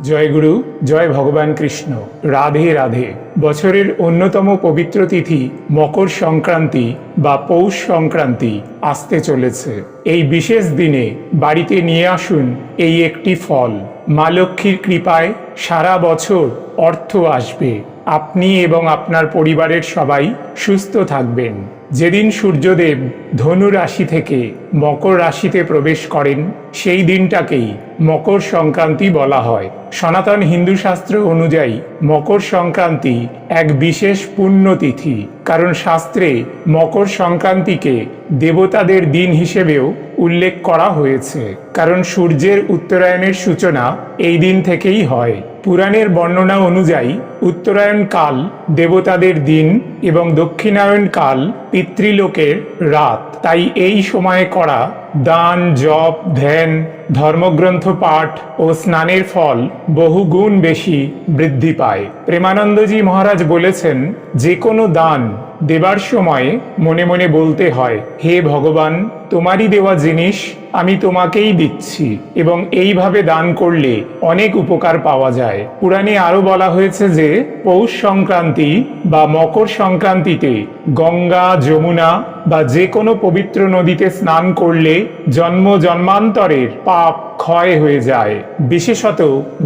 জয়গুরু জয় ভগবান কৃষ্ণ। রাধে রাধে। বছরের অন্যতম পবিত্র তিথি মকর সংক্রান্তি বা পৌষ সংক্রান্তি আসতে চলেছে। এই বিশেষ দিনে বাড়িতে নিয়ে আসুন এই একটি ফল। মা লক্ষ্মীর কৃপায় সারা বছর অর্থ আসবে। আপনি এবং আপনার পরিবারের সবাই সুস্থ থাকবেন। যেদিন সূর্যদেব ধনু রাশি থেকে মকর রাশিতে প্রবেশ করেন, সেই দিনটাকেই মকর সংক্রান্তি বলা হয়। সনাতন হিন্দু শাস্ত্র অনুযায়ী মকর সংক্রান্তি এক বিশেষ পুণ্যতিথি, কারণ শাস্ত্রে মকর সংক্রান্তিকে দেবতাদের দিন হিসেবেও উল্লেখ করা হয়েছে। কারণ সূর্যের উত্তরায়ণের সূচনা এই দিন থেকেই হয়। পুরাণের বর্ণনা অনুযায়ী উত্তরায়ণ কাল দেবতাদের দিন এবং দক্ষিণায়ন কাল পিতৃলোকের রাত। তাই এই সময়ে করা দান, জপ, ধ্যান, ধর্মগ্রন্থ পাঠ ও স্নানের ফল বহুগুণ বেশি বৃদ্ধি পায়। প্রেমানন্দজি মহারাজ বলেছেন যে কোনো দান দেবার সময়ে মনে মনে বলতে হয়, হে ভগবান, তোমারই দেওয়া জিনিস আমি তোমাকেই দিচ্ছি এবং এইভাবে দান করলে অনেক উপকার পাওয়া যায়। পুরাণে আরও বলা হয়েছে যে, পৌষ সংক্রান্তি বা মকর সংক্রান্তিতে গঙ্গা, যমুনা বা যে কোনো পবিত্র নদীতে স্নান করলে জন্ম জন্মান্তরের পাপ। ক্ষয় হয়ে যায়। বিশেষত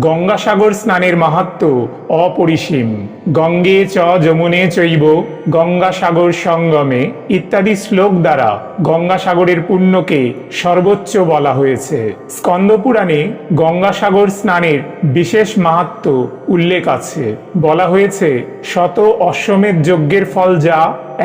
গঙ্গাসাগর স্নানের মাহাত্ম অপরিসীম। গঙ্গে চ যমুনে চৈব, গঙ্গাসাগর সঙ্গমে ইত্যাদি শ্লোক দ্বারা গঙ্গাসাগরের পুণ্যকে সর্বোচ্চ বলা হয়েছে। স্কন্দপুরাণে গঙ্গাসাগর স্নানের বিশেষ মাহাত্ম উল্লেখ আছে। বলা হয়েছে, শত অশ্বমেধ যজ্ঞের ফল যা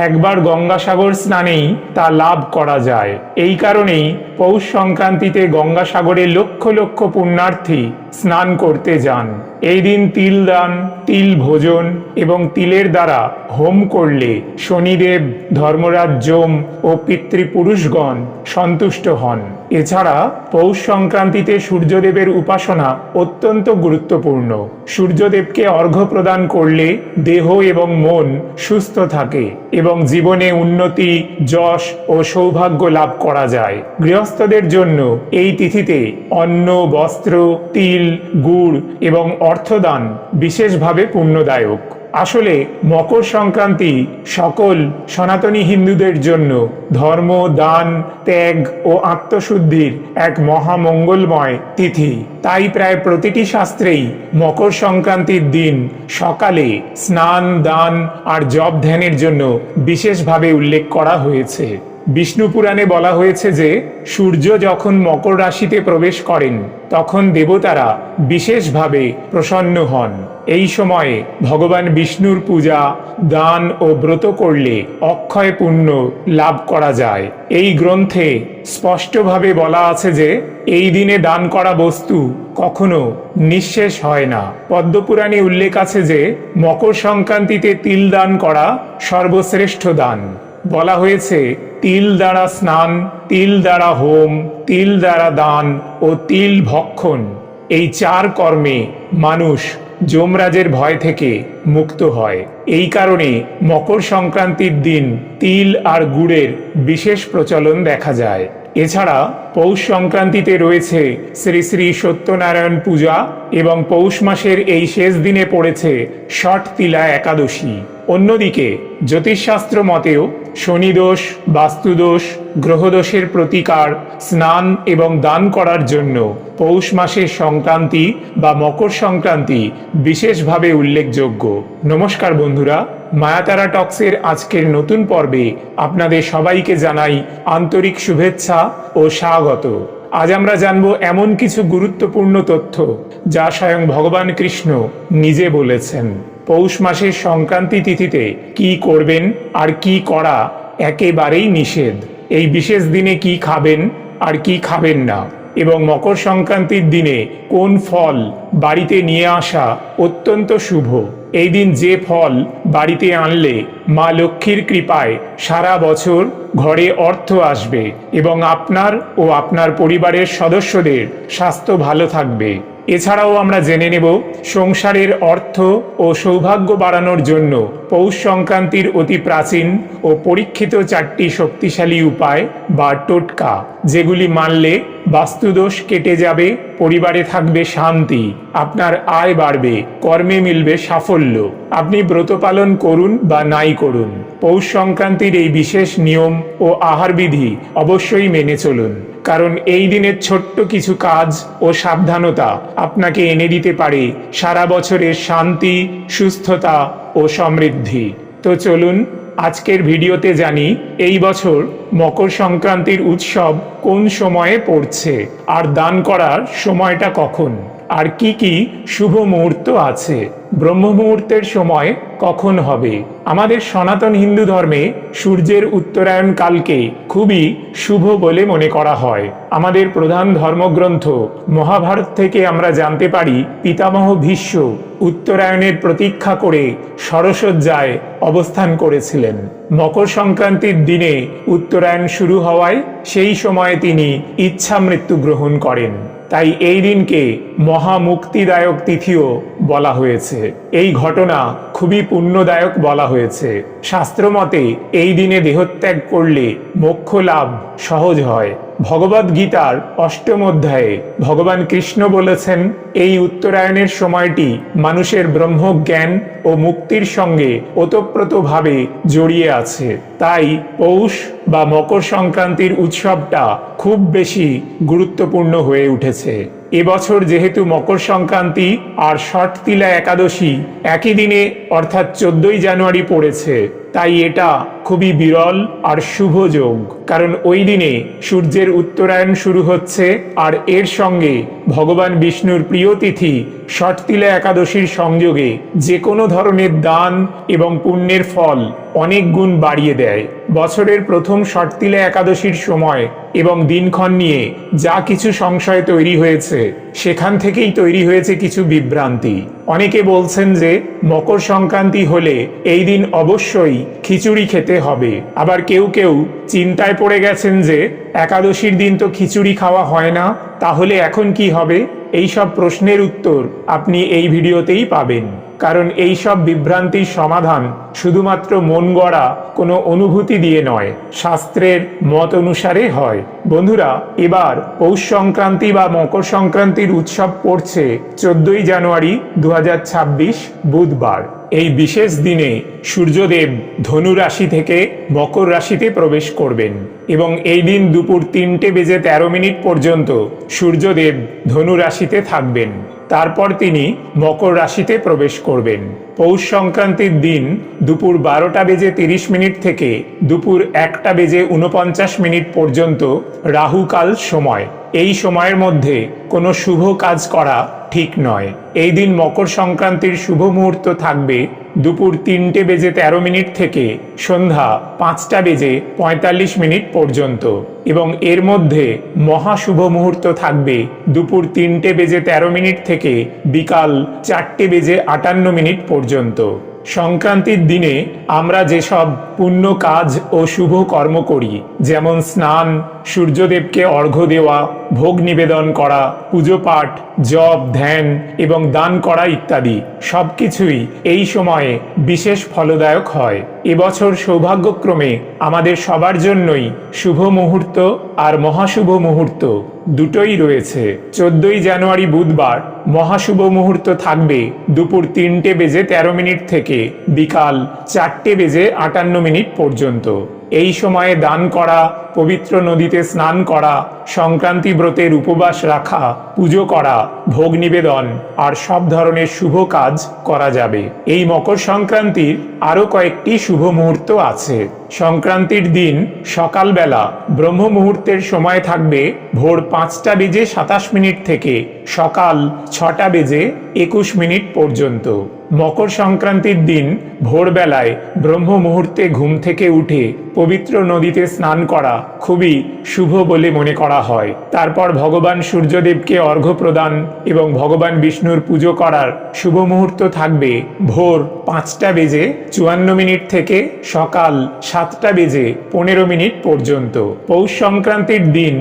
একবার গঙ্গাসাগর স্নানেই তা লাভ করা যায়। এই কারণেই পৌষ সংক্রান্তিতে গঙ্গাসাগরে লক্ষ লক্ষ পুণ্যার্থী স্নান করতে যান। এই দিন তিল দান, তিল ভোজন এবং তিলের দ্বারা হোম করলে শনিদেব ধর্মরাজ যম ও পিতৃপুরুষগণ সন্তুষ্ট হন। এছাড়া পৌষ সংক্রান্তিতে সূর্যদেবের উপাসনা অত্যন্ত গুরুত্বপূর্ণ। সূর্যদেবকে অর্ঘ্য প্রদান করলে দেহ এবং মন সুস্থ থাকে এবং জীবনে উন্নতি, যশ ও সৌভাগ্য লাভ করা যায়। গৃহস্থদের জন্য এই তিথিতে অন্ন, বস্ত্র, তিল, গুড় এবং অর্থদান বিশেষভাবে পুণ্যদায়ক। আসলে মকর সংক্রান্তি সকল সনাতনী হিন্দুদের জন্য ধর্ম, দান, ত্যাগ ও আত্মশুদ্ধির এক মহামঙ্গলময় তিথি। তাই প্রায় প্রতিটি শাস্ত্রেই মকর সংক্রান্তির দিন সকালে স্নান, দান আর জপ ধ্যানের জন্য বিশেষভাবে উল্লেখ করা হয়েছে। বিষ্ণু পুরাণে বলা হয়েছে যে, সূর্য যখন মকর রাশিতে প্রবেশ করেন, তখন দেবতারা বিশেষভাবে প্রসন্ন হন। এই সময়ে ভগবান বিষ্ণুর পূজা, দান ও ব্রত করলে অক্ষয় পুণ্য লাভ করা যায়। এই গ্রন্থে স্পষ্টভাবে বলা আছে যে, এই দিনে দান করা বস্তু কখনো নিঃশেষ হয় না। পদ্মপুরাণে উল্লেখ আছে যে, মকর সংক্রান্তিতে তিল দান করা সর্বশ্রেষ্ঠ দান। বলা হয়েছে, তিল দ্বারা স্নান, তিল দ্বারা হোম, তিল দ্বারা দান ও তিল ভক্ষণ। এই চার কর্মে মানুষ যমরাজের ভয় থেকে মুক্ত হয়। এই কারণে মকর সংক্রান্তির দিন তিল আর গুড়ের বিশেষ প্রচলন দেখা যায়। এছাড়া পৌষ সংক্রান্তিতে রয়েছে শ্রী শ্রী সত্যনারায়ণ পূজা এবং পৌষ মাসের এই শেষ দিনে পড়েছে ষট তিলা একাদশী। অন্যদিকে, জ্যোতিষশাস্ত্র মতেও শনিদোষ, বাস্তুদোষ, গ্রহদোষের প্রতিকার, স্নান এবং দান করার জন্য পৌষ মাসের সংক্রান্তি বা মকর সংক্রান্তি বিশেষভাবে উল্লেখযোগ্য। নমস্কার বন্ধুরা, মায়াতারা টক্সের আজকের নতুন পর্বে আপনাদের সবাইকে জানাই আন্তরিক শুভেচ্ছা ও স্বাগত। আজ আমরা জানব এমন কিছু গুরুত্বপূর্ণ তথ্য যা স্বয়ং ভগবান কৃষ্ণ নিজে বলেছেন। পৌষ মাসের সংক্রান্তি তিথিতে কি করবেন আর কি করা একেবারেই নিষেধ। এই বিশেষ দিনে কি খাবেন আর কি খাবেন না? এবং মকর সংক্রান্তির দিনে কোন ফল বাড়িতে নিয়ে আসা অত্যন্ত শুভ? এই দিন যে ফল বাড়িতে আনলে মা লক্ষ্মীর কৃপায় সারা বছর ঘরে অর্থ আসবে এবং আপনার ও আপনার পরিবারের সদস্যদের স্বাস্থ্য ভালো থাকবে। এছাড়াও আমরা জেনে নেব সংসারের অর্থ ও সৌভাগ্য বাড়ানোর জন্য পৌষ সংক্রান্তির অতি প্রাচীন ও পরীক্ষিত চারটি শক্তিশালী উপায় বা টোটকা, যেগুলি মানলে বাস্তুদোষ কেটে যাবে, পরিবারে থাকবে শান্তি, আপনার আয় বাড়বে, কর্মে মিলবে সাফল্য। আপনি ব্রত পালন করুন বা নাই করুন। পৌষ সংক্রান্তির এই বিশেষ নিয়ম ও আহারবিধি অবশ্যই মেনে চলুন। কারণ এই দিনের ছোট্ট কিছু কাজ ও সাবধানতা আপনাকে এনে দিতে পারে সারা বছরের শান্তি, সুস্থতা ও সমৃদ্ধি। তো চলুন আজকের ভিডিওতে জানি এই বছর মকর সংক্রান্তির উৎসব কোন সময়ে পড়ছে আর দান করার সময়টা কখন। আর কি কি শুভ মুহূর্ত আছে? ব্রহ্ম মুহূর্তের সময় কখন হবে? আমাদের সনাতন হিন্দু ধর্মে সূর্যের উত্তরায়ণ কালকে খুবই শুভ বলে মনে করা হয়। আমাদের প্রধান ধর্মগ্রন্থ মহাভারত থেকে আমরা জানতে পারি, পিতামহ ভীষ্ম উত্তরায়ণের প্রতীক্ষা করে সরসজ্জায় অবস্থান করেছিলেন। মকর সংক্রান্তির দিনে উত্তরায়ণ শুরু হওয়ায় সেই সময়ে তিনি ইচ্ছা মৃত্যু গ্রহণ করেন। তাই এই দিনকে মহামুক্তিদায়ক তিথিও বলা হয়েছে। এই ঘটনা খুবই পুণ্যদায়ক বলা হয়েছে। শাস্ত্রমতে এই দিনে দেহত্যাগ করলে মোক্ষ লাভ সহজ হয়। ভগবদ গীতার অষ্টম অধ্যায়ে ভগবান কৃষ্ণ বলেছেন, এই উত্তরায়ণের সময়টি মানুষের ব্রহ্মজ্ঞান ও মুক্তির সঙ্গে ওতপ্রোতভাবে জড়িয়ে আছে। তাই পৌষ বা মকর সংক্রান্তির উৎসবটা খুব বেশি গুরুত্বপূর্ণ হয়ে উঠেছে। এবছর যেহেতু মকর সংক্রান্তি আর ষট তিলা একাদশী একই দিনে, অর্থাৎ চোদ্দই জানুয়ারি পড়েছে, তাই এটা খুবই বিরল আর শুভ যোগ। কারণ ওই দিনে সূর্যের উত্তরায়ণ শুরু হচ্ছে আর এর সঙ্গে ভগবান বিষ্ণুর প্রিয় তিথি ষটতিলা একাদশীর সংযোগে যে কোনো ধরনের দান এবং পুণ্যের ফল অনেক গুণ বাড়িয়ে দেয়। বছরের প্রথম ষটতিলা একাদশীর সময় এবং দিনক্ষণ নিয়ে যা কিছু সংশয় তৈরি হয়েছে, সেখান থেকেই তৈরি হয়েছে কিছু বিভ্রান্তি। অনেকে বলছেন যে, মকর সংক্রান্তি হলে এই দিন অবশ্যই খিচুড়ি খেতে হবে। আবার কেউ কেউ চিন্তায় পড়ে গেছেন যে, একাদশীর দিন তো খিচুড়ি খাওয়া হয় না, তাহলে এখন কি হবে? এই সব প্রশ্নের উত্তর আপনি এই ভিডিওতেই পাবেন। কারণ এই সব বিভ্রান্তির সমাধান শুধুমাত্র মন গড়া কোনো অনুভূতি দিয়ে নয়, শাস্ত্রের মত অনুসারে হয়। বন্ধুরা, এবার পৌষ সংক্রান্তি বা মকর সংক্রান্তির উৎসব পড়ছে চোদ্দই জানুয়ারি দু হাজার ছাব্বিশ বুধবার। এই বিশেষ দিনে সূর্যদেব ধনু রাশি থেকে মকর রাশিতে প্রবেশ করবেন এবং এই দিন দুপুর তিনটে বেজে তেরো মিনিট পর্যন্ত সূর্যদেব ধনু রাশিতে থাকবেন। তারপর তিনি মকর রাশিতে প্রবেশ করবেন। পৌষ সংক্রান্তির দিন দুপুর বারোটা বেজে তিরিশ মিনিট থেকে দুপুর একটা বেজে উনপঞ্চাশ মিনিট পর্যন্ত রাহুকাল সময়। এই সময়ের মধ্যে কোনো শুভ কাজ করা ঠিক নয়। এই দিন মকর সংক্রান্তির শুভ মুহূর্ত থাকবে দুপুর তিনটে বেজে তেরো মিনিট থেকে সন্ধ্যা পাঁচটা বেজে পঁয়তাল্লিশ মিনিট পর্যন্ত এবং এর মধ্যে মহা শুভ মুহূর্ত থাকবে দুপুর তিনটে বেজে তেরো মিনিট থেকে বিকাল চারটে বেজে আটান্ন মিনিট পর্যন্ত। সংক্রান্তির দিনে আমরা যেসব পুণ্য কাজ ও শুভ কর্ম করি, যেমন স্নান, সূর্যদেবকে অর্ঘ্য দেওয়া ভোগ নিবেদন করা, পুজো পাঠ, জপ, ধ্যান এবং দান করা ইত্যাদি সবকিছুই এই সময়ে বিশেষ ফলদায়ক হয়। এবছর সৌভাগ্যক্রমে আমাদের সবার জন্যই শুভ মুহূর্ত আর মহাশুভ মুহূর্ত দুটোই রয়েছে। চোদ্দই জানুয়ারি বুধবার মহাশুভ মুহূর্ত থাকবে দুপুর তিনটে বেজে তেরো মিনিট থেকে বিকাল চারটে বেজে আটান্ন মিনিট পর্যন্ত। এই সময়ে দান করা, পবিত্র নদীতে স্নান করা, সংক্রান্তি ব্রতের উপবাস রাখা, পুজো করা, ভোগ নিবেদন আর সব ধরনের শুভ কাজ করা যাবে। এই মকর সংক্রান্তির আরও কয়েকটি শুভ মুহূর্ত আছে। সংক্রান্তির দিন সকালবেলা ব্রহ্ম মুহূর্তের সময় থাকবে ভোর পাঁচটা বেজে সাতাশ মিনিট থেকে সকাল ছটা বেজে একুশ মিনিট পর্যন্ত। মকর সংক্রান্তির দিন ভোরবেলায় ব্রহ্ম মুহূর্তে ঘুম থেকে উঠে পবিত্র নদীতে স্নান করা খুবই শুভ বলে মনে করা হয়। তারপর ভগবান সূর্যদেবকে অর্ঘ্য প্রদান এবং ভগবান বিষ্ণুর পুজো করার শুভ মুহূর্ত থাকবে ভোর পাঁচটা বেজে চুয়ান্ন মিনিট থেকে সকাল সাত সাতটা বেজে পনেরো মিনিট পর্যন্ত। পৌষ সংক্রান্তির দিন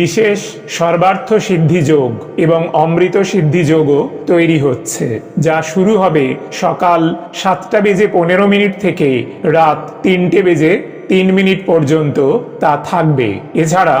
বিশেষ সর্বার্থ সিদ্ধি যোগ এবং অমৃত সিদ্ধি যোগও তৈরি হচ্ছে, যা শুরু হবে সকাল সাতটা বেজে পনেরো মিনিট থেকে রাত তিনটে বেজে তিন মিনিট পর্যন্ত তা থাকবে। এছাড়া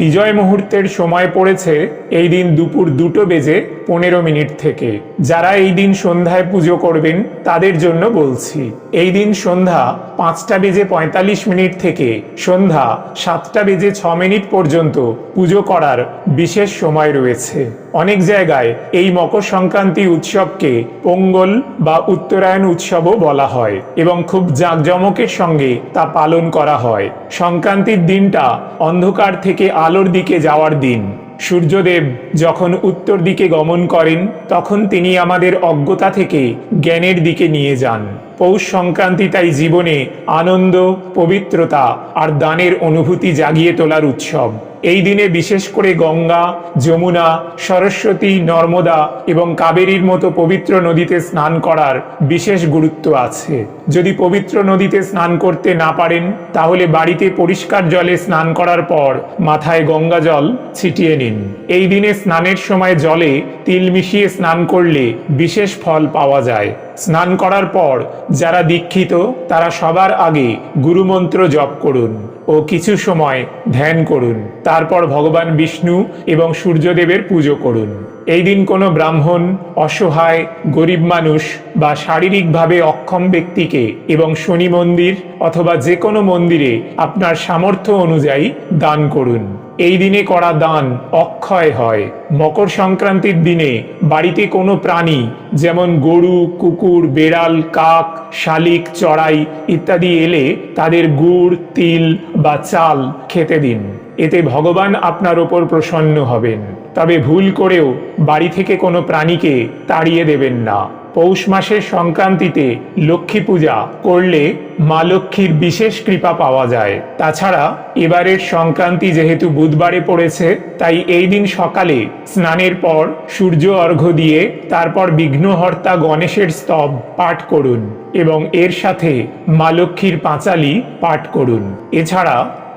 বিজয় মুহূর্তের সময় পড়েছে এই দিন দুপুর দুটো বেজে পনেরো মিনিট থেকে। যারা এই দিন সন্ধ্যায় পুজো করবেন, তাদের জন্য বলছি, এই দিন সন্ধ্যা পাঁচটা বেজে পঁয়তাল্লিশ মিনিট থেকে সন্ধ্যা সাতটা বেজে ছ মিনিট পর্যন্ত পুজো করার বিশেষ সময় রয়েছে। অনেক জায়গায় এই মকর সংক্রান্তি উৎসবকে পোঙ্গল বা উত্তরায়ণ উৎসবও বলা হয় এবং খুব জাঁকজমকের সঙ্গে তা পালন করা হয়। সংক্রান্তির দিনটা অন্ধকার থেকে আলোর দিকে যাওয়ার দিন। সূর্যদেব যখন উত্তর দিকে গমন করেন, তখন তিনি আমাদের অজ্ঞতা থেকে জ্ঞানের দিকে নিয়ে যান। পৌষ সংক্রান্তি তাই জীবনে আনন্দ, পবিত্রতা আর দানের অনুভূতি জাগিয়ে তোলার উৎসব। এই দিনে বিশেষ করে গঙ্গা, যমুনা, সরস্বতী, নর্মদা এবং কাবেরীর মতো পবিত্র নদীতে স্নান করার বিশেষ গুরুত্ব আছে। যদি পবিত্র নদীতে স্নান করতে না পারেন, তাহলে বাড়িতে পরিষ্কার জলে স্নান করার পর মাথায় গঙ্গা জল ছিটিয়ে নিন। এই দিনে স্নানের সময় জলে তিল মিশিয়ে স্নান করলে বিশেষ ফল পাওয়া যায়। স্নান করার পর যারা দীক্ষিত, তারা সবার আগে গুরুমন্ত্র জপ করুন ও কিছু সময় ধ্যান করুন। তারপর ভগবান বিষ্ণু এবং সূর্যদেবের পুজো করুন। এই দিন কোনো ব্রাহ্মণ, অসহায়, গরিব মানুষ বা শারীরিকভাবে অক্ষম ব্যক্তিকে এবং শনি মন্দির অথবা যে কোনো মন্দিরে আপনার সামর্থ্য অনুযায়ী দান করুন। এই দিনে করা দান অক্ষয় হয়। মকর সংক্রান্তির দিনে বাড়িতে কোনো প্রাণী যেমন গরু, কুকুর, বেড়াল, কাক, শালিক, চড়াই ইত্যাদি এলে তাদের গুড়, তিল বা চাল খেতে দিন। এতে ভগবান আপনার ওপর প্রসন্ন হবেন। তবে ভুল করেও বাড়ি থেকে কোনো প্রাণীকে তাড়িয়ে দেবেন না। পৌষ মাসের সংক্রান্তিতে লক্ষ্মী পূজা করলে মা লক্ষ্মীর বিশেষ কৃপা পাওয়া যায়। তাছাড়া এবারের সংক্রান্তি যেহেতু বুধবারে পড়েছে, তাই এই দিন সকালে স্নানের পর সূর্য অর্ঘ্য দিয়ে তারপর বিঘ্নহর্তা গণেশের স্তব পাঠ করুন এবং এর সাথে মা লক্ষ্মীর পাঁচালি পাঠ করুন। এছাড়া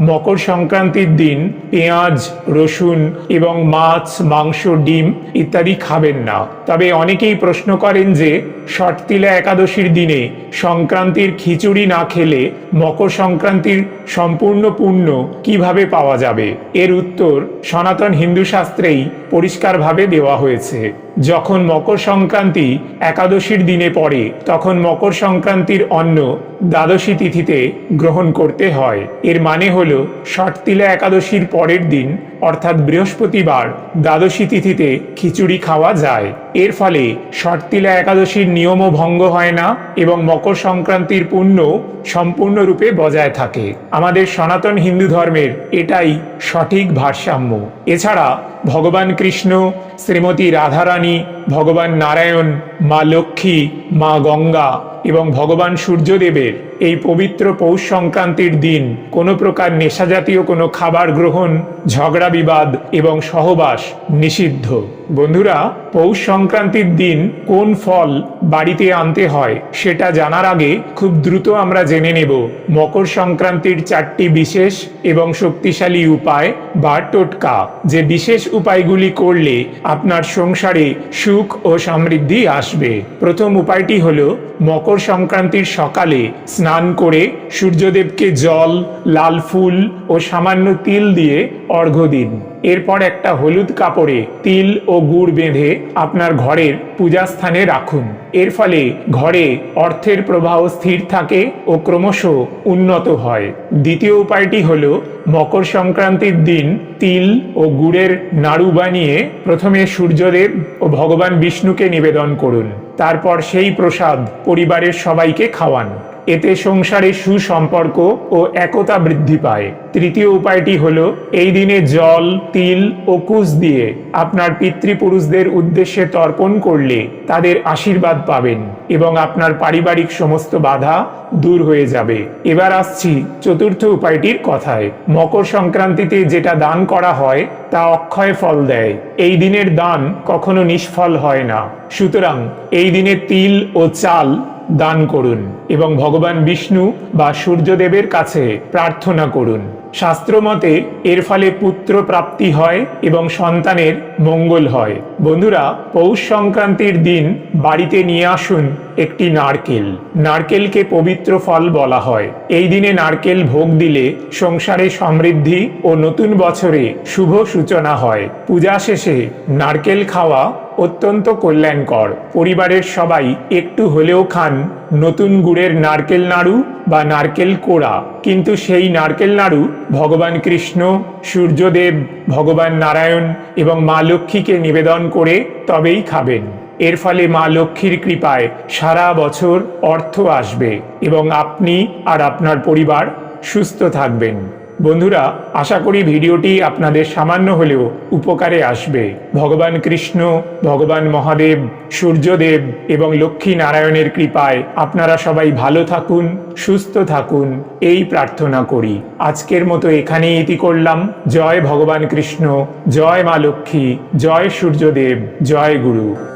মকর সংক্রান্তির দিন পেঁয়াজ, রসুন এবং মাছ, মাংস, ডিম ইত্যাদি খাবেন না। তবে অনেকেই প্রশ্ন করেন যে ষটতিলা একাদশীর দিনে সংক্রান্তির খিচুড়ি না খেলে মকর সংক্রান্তির সম্পূর্ণ পুণ্য কীভাবে পাওয়া যাবে? এর উত্তর সনাতন হিন্দু শাস্ত্রেই পরিষ্কারভাবে দেওয়া হয়েছে। যখন মকর সংক্রান্তি একাদশীর দিনে পড়ে, তখন মকর সংক্রান্তির অন্ন দ্বাদশী তিথিতে গ্রহণ করতে হয়। এর মানে হল ষটতিলা একাদশীর পরের দিন অর্থাৎ বৃহস্পতিবার, দ্বাদশী তিথিতে খিচুড়ি খাওয়া যায়। এর ফলে শর্তিলা একাদশীর নিয়মও ভঙ্গ হয় না এবং মকর সংক্রান্তির পুণ্য সম্পূর্ণরূপে বজায় থাকে। আমাদের সনাতন হিন্দু ধর্মের এটাই সঠিক ভারসাম্য। এছাড়া ভগবান কৃষ্ণ, শ্রীমতী রাধারানী, ভগবান নারায়ণ, মা লক্ষ্মী, মা গঙ্গা এবং ভগবান সূর্যদেবের এই পবিত্র পৌষ সংক্রান্তির দিন কোনো প্রকার নেশাজাতীয় কোনো খাবার গ্রহণ, ঝগড়া বিবাদ এবং সহবাস নিষিদ্ধ। বন্ধুরা, পৌষ সংক্রান্তির দিন কোন ফল বাড়িতে আনতে হয় সেটা জানার আগে খুব দ্রুত আমরা জেনে নেব। মকর সংক্রান্তির চারটি বিশেষ এবং শক্তিশালী উপায় বা টোটকা, যে বিশেষ উপায়গুলি করলে আপনার সংসারে সুখ ও সমৃদ্ধি আসবে। প্রথম উপায়টি হল, মকর সংক্রান্তির সকালে স্নান করে সূর্যদেবকে জল, লাল ফুল ও সামান্য তিল দিয়ে অর্ঘ্য দিন। এরপর একটা হলুদ কাপড়ে তিল ও গুড় বেঁধে আপনার ঘরের পূজাস্থানে রাখুন। এর ফলে ঘরে অর্থের প্রবাহ স্থির থাকে ও ক্রমশ উন্নত হয়। দ্বিতীয় উপায়টি হলো মকর সংক্রান্তির দিন তিল ও গুড়ের নাড়ু বানিয়ে প্রথমে সূর্যদেব ও ভগবান বিষ্ণুকে নিবেদন করুন। তারপর সেই প্রসাদ পরিবারের সবাইকে খাওয়ান। এতে সংসারে সুসম্পর্ক ও একতা বৃদ্ধি পায়। তৃতীয় উপায়টি হল, এই দিনে জল, তিল ও কুশ দিয়ে আপনার পিতৃপুরুষদের উদ্দেশ্যে তর্পণ করলে তাদের আশীর্বাদ পাবেন এবং আপনার পারিবারিক সমস্ত বাধা দূর হয়ে যাবে। এবার আসছি চতুর্থ উপায়টির কথায়। মকর সংক্রান্তিতে যেটা দান করা হয়, তা অক্ষয় ফল দেয়। এই দিনের দান কখনো নিষ্ফল হয় না। সুতরাং এই দিনে তিল ও চাল দান করুন এবং ভগবান বিষ্ণু বা সূর্যদেবের কাছে প্রার্থনা করুন। শাস্ত্রমতে এর ফলে পুত্র প্রাপ্তি হয় এবং সন্তানের মঙ্গল হয়। বন্ধুরা, পৌষ সংক্রান্তির দিন বাড়িতে নিয়ে আসুন একটি নারকেল। নারকেলকে পবিত্র ফল বলা হয়। এই দিনে নারকেল ভোগ দিলে সংসারে সমৃদ্ধি ও নতুন বছরে শুভ সূচনা হয়। পূজা শেষে নারকেল খাওয়া অত্যন্ত কল্যাণকর। পরিবারের সবাই একটু হলেও খান নতুন গুড়ের নারকেল নাড়ু বা নারকেল কোড়া। কিন্তু সেই নারকেল নাড়ু ভগবান কৃষ্ণ, সূর্যদেব, ভগবান নারায়ণ এবং মা লক্ষ্মীকে নিবেদন করে তবেই খাবেন। এর ফলে মা লক্ষ্মীর কৃপায় সারা বছর অর্থ আসবে এবং আপনি আর আপনার পরিবার সুস্থ থাকবেন। বন্ধুরা, আশা করি ভিডিওটি আপনাদের সামান্য হলেও উপকারে আসবে। ভগবান কৃষ্ণ, ভগবান মহাদেব, সূর্যদেব এবং লক্ষ্মী নারায়ণের কৃপায় আপনারা সবাই ভালো থাকুন, সুস্থ থাকুন, এই প্রার্থনা করি। আজকের মতো এখানেই ইতি করলাম। জয় ভগবান কৃষ্ণ, জয় মা লক্ষ্মী, জয় সূর্যদেব, জয় গুরু।